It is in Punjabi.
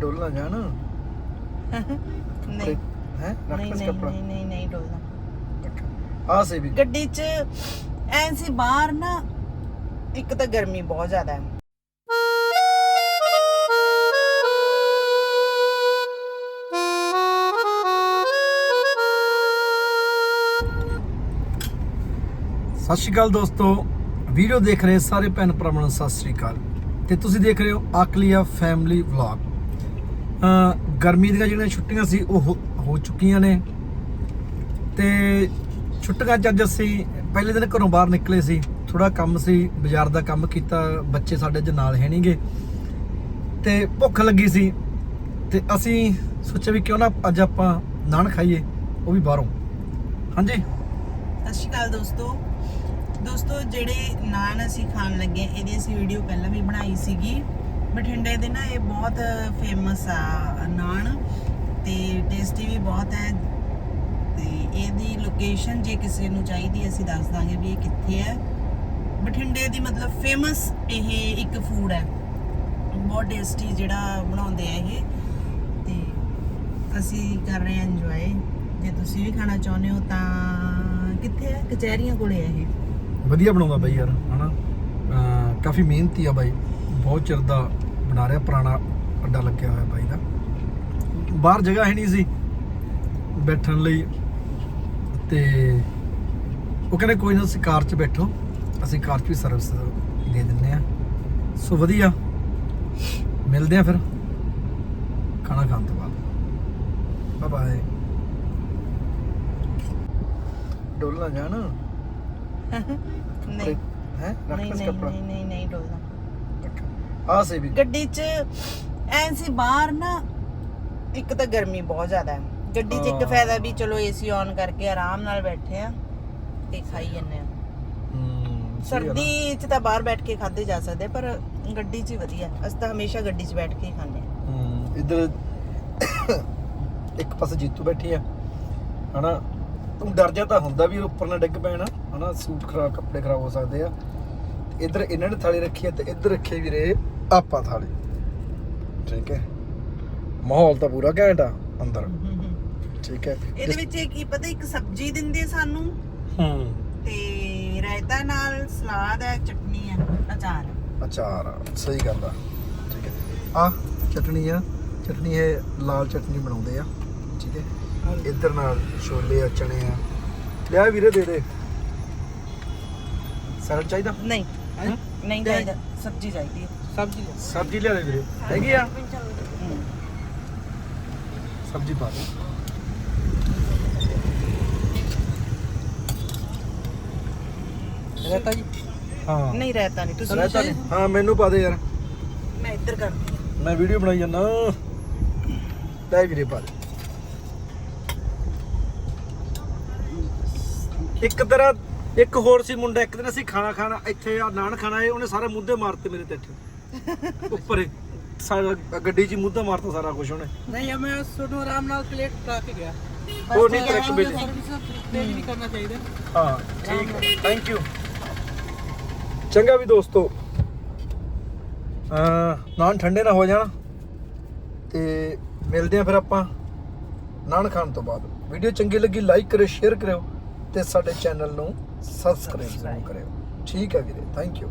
ਡੋਲਣਾ ਜਾਣ। ਨਹੀਂ। ਹੈ? ਨਹੀਂ ਨਹੀਂ ਕੱਪੜਾ। ਨਹੀਂ ਨਹੀਂ ਨਹੀਂ ਡੋਲਣਾ। ਆ ਸੇ ਵੀ। ਗੱਡੀ 'ਚ ਐਂ ਸੀ ਬਾਹਰ ਨਾ ਇੱਕ ਤਾਂ ਗਰਮੀ ਬਹੁਤ ਜ਼ਿਆਦਾ ਹੈ। ਸਤਿ ਸ਼੍ਰੀ ਅਕਾਲ ਦੋਸਤੋ। ਵੀਡੀਓ ਦੇਖ ਰਹੇ ਸਾਰੇ ਭੈਣ ਭਰਾਵਾਂ ਨੂੰ ਸਤਿ ਸ਼੍ਰੀ ਅਕਾਲ। ਤੇ ਤੁਸੀਂ ਦੇਖ ਰਹੇ ਹੋ ਆਕਲੀਆ ਫੈਮਿਲੀ ਵਲੌਗ ਗਰਮੀ ਦੀਆਂ ਜਿਹੜੀਆਂ ਛੁੱਟੀਆਂ ਸੀ, ਉਹ ਹੋ- ਹੋ ਚੁੱਕੀਆਂ ਨੇ। ਤੇ ਛੁੱਟੀਆਂ 'ਚ ਅੱਜ ਅਸੀਂ ਪਹਿਲੇ ਦਿਨ ਘਰੋਂ ਬਾਹਰ ਨਿਕਲੇ ਸੀ। ਥੋੜਾ ਕੰਮ ਸੀ, ਬਾਜ਼ਾਰ ਦਾ ਕੰਮ ਕੀਤਾ, ਬੱਚੇ ਸਾਡੇ ਅੱਜ ਨਾਲ ਹੈ ਨਹੀਂਗੇ ਤੇ ਭੁੱਖ ਲੱਗੀ ਸੀ। ਤੇ ਅਸੀਂ ਸੋਚਿਆ ਵੀ ਕਿਉਂ ਨਾ ਅੱਜ ਆਪਾਂ ਨਾਨ ਖਾਈਏ, ਉਹ ਵੀ ਬਾਹਰੋਂ। ਹਾਂਜੀ? ਸਤਿ ਸ਼੍ਰੀ ਅਕਾਲ ਦੋਸਤੋ। ਦੋਸਤੋ, ਜਿਹੜੇ ਨਾਨ ਅਸੀਂ ਖਾਣ ਲੱਗੇ ਇਹਦੀ ਅਸੀਂ ਵੀਡੀਓ ਪਹਿਲਾਂ ਵੀ ਬਣਾਈ ਸੀਗੀ। ਬਠਿੰਡੇ ਦੇ ਨਾ ਇਹ ਬਹੁਤ ਫੇਮਸ ਆ, ਨਾਨ ਤੇ ਟੇਸਟੀ ਵੀ ਬਹੁਤ ਹੈ। ਤੇ ਇਹਦੀ ਲੋਕੇਸ਼ਨ ਜੇ ਕਿਸੇ ਨੂੰ ਚਾਹੀਦੀ, ਅਸੀਂ ਦੱਸ ਦਾਂਗੇ ਵੀ ਇਹ ਕਿੱਥੇ ਹੈ। ਬਠਿੰਡੇ ਦੀ ਮਤਲਬ ਫੇਮਸ ਇਹ ਇੱਕ ਫੂਡ ਹੈ। ਬਹੁਤ ਟੇਸਟੀ ਜਿਹੜਾ ਬਣਾਉਂਦੇ ਆ ਇਹ। ਤੇ ਅਸੀਂ ਕਰ ਰਹੇ ਹਾਂ ਇੰਜੋਏ ਜੇ ਤੁਸੀਂ ਵੀ ਖਾਣਾ ਚਾਹੁੰਦੇ ਹੋ ਤਾਂ ਕਿੱਥੇ ਹੈ? ਕਚਹਿਰੀਆਂ ਕੋਲੇ ਹੈ ਇਹ। ਵਧੀਆ ਬਣਾਉਂਦਾ ਬਾਈ ਯਾਰ, ਹਨਾ? ਅਹ ਕਾਫੀ ਮਿਹਨਤੀ ਆ ਬਾਈ। ਬਹੁਤ ਚਿਰ ਦਾ ਬਣਾ ਰਿਹਾ ਪੁਰਾਣਾ ਅੱਡਾ ਲੱਗਿਆ ਹੋਇਆ ਬਾਈ ਦਾ। ਬਾਹਰ ਜਗ੍ਹਾ ਹੈ ਨਹੀਂ ਸੀ। ਬੈਠਣ ਲਈ ਤੇ ਉਹ ਕਹਿੰਦੇ ਕੋਈ ਨਾ ਤੁਸੀਂ ਕਾਰ 'ਚ ਬੈਠੋ। ਅਸੀਂ ਕਾਰ 'ਚ ਵੀ ਸਰਵਿਸ ਦੇ ਦਿੰਦੇ ਆ ਸੋ ਵਧੀਆ। ਮਿਲਦੇ ਆ ਫਿਰ। ਖਾਣਾ ਖਾਣ ਤੋਂ ਬਾਅਦ। ਬਾਏ ਬਾਏ ਡੋਲਣਾ ਜਾਣ? ਨਹੀਂ। ਹੈ? ਨਹੀਂ ਨਹੀਂ ਨਹੀਂ ਡੋਲਣਾ। ਆ ਸੇ ਵੀ। ਗੱਡੀ 'ਚ ਐਂ ਸੀ ਬਾਹਰ ਨਾ ਇੱਕ ਤਾਂ ਗਰਮੀ ਬਹੁਤ ਜ਼ਿਆਦਾ ਹੈ। ਗੱਡੀ 'ਚ ਇੱਕ ਹਾਂ। ਫਾਇਦਾ ਵੀ ਚਲੋ ਏਸੀ ਔਨ ਕਰਕੇ ਆਰਾਮ ਨਾਲ ਬੈਠੇ ਆ ਤੇ ਖਾਈ ਜੰਨੇ ਆ। ਹਮ, ਸਹੀ ਗੱਲ ਆ। ਸਰਦੀ 'ਚ ਤਾਂ ਬਾਹਰ ਬੈਠ ਕੇ ਖਾਦੇ ਜਾ ਸਕਦੇ ਪਰ ਗੱਡੀ 'ਚ ਹੀ ਵਧੀਆ। ਅਸੀਂ ਤਾਂ ਹਮੇਸ਼ਾ ਗੱਡੀ 'ਚ ਬੈਠ ਕੇ ਹੀ ਖਾਂਦੇ ਆ। ਹਮ, ਇੱਧਰ ਇੱਕ ਪਾਸੇ ਜੀਤੂ ਬੈਠੀ ਆ ਹਨਾ? ਤੂੰ ਡਰ ਜਾ ਤਾਂ ਹੁੰਦਾ ਵੀ ਉੱਪਰ ਨਾ ਡਿੱਗ ਪੈਣਾ ਹਨਾ? ਸੂਟ ਖਰਾਬ ਕੱਪੜੇ ਖਰਾਬ ਹੋ ਸਕਦੇ ਆ। ਇੱਧਰ ਇਹਨਾਂ ਨੇ ਥਾਲੀ ਰੱਖੀ ਆ ਤੇ ਇੱਧਰ ਰੱਖੀ ਵੀਰੇ। ਆਪਾਂ ਥਾਲੀ। ਠੀਕ ਹੈ? ਮਾਹੌਲ ਤਾਂ ਪੂਰਾ ਘੈਂਟ ਆ ਅੰਦਰ। ਠੀਕ ਹੈ? ਇਹਦੇ ਵਿੱਚ ਇਹ ਕੀ ਪਤਾ ਇੱਕ ਸਬਜ਼ੀ ਦਿੰਦੇ ਸਾਨੂੰ। ਹੂੰ ਤੇ ਰਾਇਤਾ ਨਾਲ ਸਲਾਦ ਹੈ ਚਟਨੀ ਹੈ ਅਚਾਰ ਅਚਾਰ ਆ, ਸਹੀ ਗੱਲ ਆ। ਠੀਕ ਹੈ। ਆ ਚਟਣੀ ਆ ਚਟਣੀ ਇਹ ਲਾਲ ਚਟਣੀ ਬਣਾਉਂਦੇ ਆ। ਠੀਕ ਹੈ? ਇੱਧਰ ਨਾਲ ਛੋਲੇ ਆ ਚਣੇ ਆ। ਲਿਆ ਵੀਰੇ ਦੇ ਦੇ। ਸੈਲਡ ਚਾਹੀਦਾ? ਨਹੀਂ। ਨਹੀਂ ਚਾਹੀਦਾ ਸਬਜ਼ੀ ਚਾਹੀਦੀ ਹੈ। ਸਬਜ਼ੀ ਲਿਆ ਦੇ ਵੀਰੇ। ਹੈਗੀ ਆ? ਸਬਜ਼ੀ ਪਾ ਦੇ ਰਹਿਤਾ ਜੀ? ਹਾਂ। ਨਹੀਂ ਰਹਿਤਾ ਨਹੀਂ। ਤੁਸੀਂ ਰਹਿਤਾ ਨਹੀਂ ਹਾਂ ਮੈਨੂੰ ਪਾ ਦੇ ਯਾਰ। ਮੈਂ ਇੱਧਰ ਕਰਦੀ ਮੈਂ ਵੀਡੀਓ ਬਣਾਈ ਜਾਂਦਾ। ਲੈ ਵੀਰੇ ਪਾ ਦੇ। ਇੱਕ ਤਰ੍ਹਾਂ ਇੱਕ ਹੋਰ ਸੀ ਮੁੰਡਾ ਇੱਕ ਦਿਨ ਅਸੀਂ ਖਾਣਾ ਖਾਣਾ ਇੱਥੇ ਆ ਨਾਨ ਖਾਣਾ ਏ ਉਹਨੇ ਸਾਰੇ ਮੁੱਦੇ ਮਾਰਤੇ ਮੇਰੇ ਤੇ ਇੱਥੇ। ਉੱਪਰ ਸਾਡਾ ਗੱਡੀ 'ਚ ਮੁੱਦਾ ਮਾਰਤਾ ਸਾਰਾ ਕੁਝ ਉਹਨੇ। ਨਹੀਂ ਹਮੇ ਸੁਣੋ ਆਰਾਮ ਨਾਲ ਪਲੇਟ ਕਰਾ ਕੇ ਗਿਆ। ਉਹ ਨਹੀਂ ਟਰੱਕ ਵਿੱਚ ਸਰਵਿਸ ਨਹੀਂ ਕਰਨਾ ਚਾਹੀਦਾ। ਹਾਂ ਠੀਕ ਹੈ। ਥੈਂਕ ਯੂ ਚੰਗਾ ਵੀ ਦੋਸਤੋ। ਅ ਨਾਨ ਠੰਡੇ ਨਾ ਹੋ ਜਾਣ। ਤੇ ਮਿਲਦੇ ਆ ਫਿਰ ਆਪਾਂ ਨਾਨ ਖਾਣ ਤੋਂ ਬਾਅਦ। ਵੀਡੀਓ ਚੰਗੀ ਲੱਗੀ ਲਾਈਕ ਕਰੋ ਸ਼ੇਅਰ ਕਰੋ ਤੇ ਸਾਡੇ ਚੈਨਲ ਨੂੰ ਸਬਸਕ੍ਰਾਈਬ ਜ਼ਰੂਰ ਕਰਿਓ। ਠੀਕ ਹੈ ਵੀਰੇ ਥੈਂਕ ਯੂ